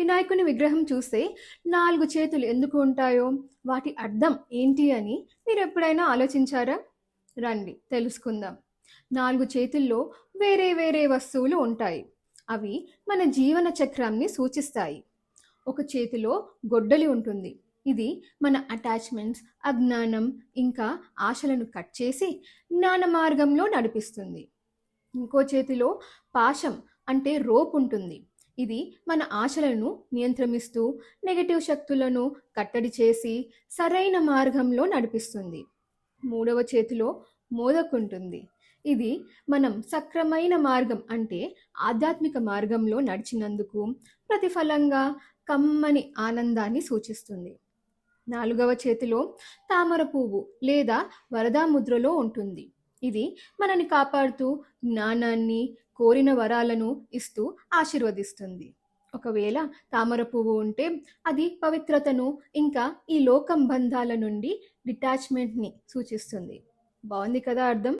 వినాయకుని విగ్రహం చూస్తే నాలుగు చేతులు ఎందుకు ఉంటాయో వాటి అర్థం ఏంటి అని మీరు ఎప్పుడైనా ఆలోచించారా? రండి తెలుసుకుందాం. నాలుగు చేతుల్లో వేరే వేరే వస్తువులు ఉంటాయి. అవి మన జీవన చక్రాన్ని సూచిస్తాయి. ఒక చేతిలో గొడ్డలి ఉంటుంది. ఇది మన అటాచ్మెంట్స్ అజ్ఞానం ఇంకా ఆశలను కట్ చేసి జ్ఞాన మార్గంలో నడిపిస్తుంది. ఇంకో చేతిలో పాశం అంటే రోప్ ఉంటుంది. ఇది మన ఆశలను నియంత్రమిస్తూ నెగటివ్ శక్తులను కట్టడి చేసి సరైన మార్గంలో నడిపిస్తుంది. మూడవ చేతిలో మోదకుంటుంది. ఇది మనం సక్రమైన మార్గం అంటే ఆధ్యాత్మిక మార్గంలో నడిచినందుకు ప్రతిఫలంగా కమ్మని ఆనందాన్ని సూచిస్తుంది. నాలుగవ చేతిలో తామర పువ్వు లేదా వరదా ముద్రలో ఉంటుంది. ఇది మనని కాపాడుతూ జ్ఞానాన్ని కోరిన వరాలను ఇస్తూ ఆశీర్వదిస్తుంది. ఒకవేళ తామర పువ్వు ఉంటే అది పవిత్రతను ఇంకా ఈ లోకం బంధాల నుండి డిటాచ్మెంట్ని సూచిస్తుంది. బాగుంది కదా అర్థం?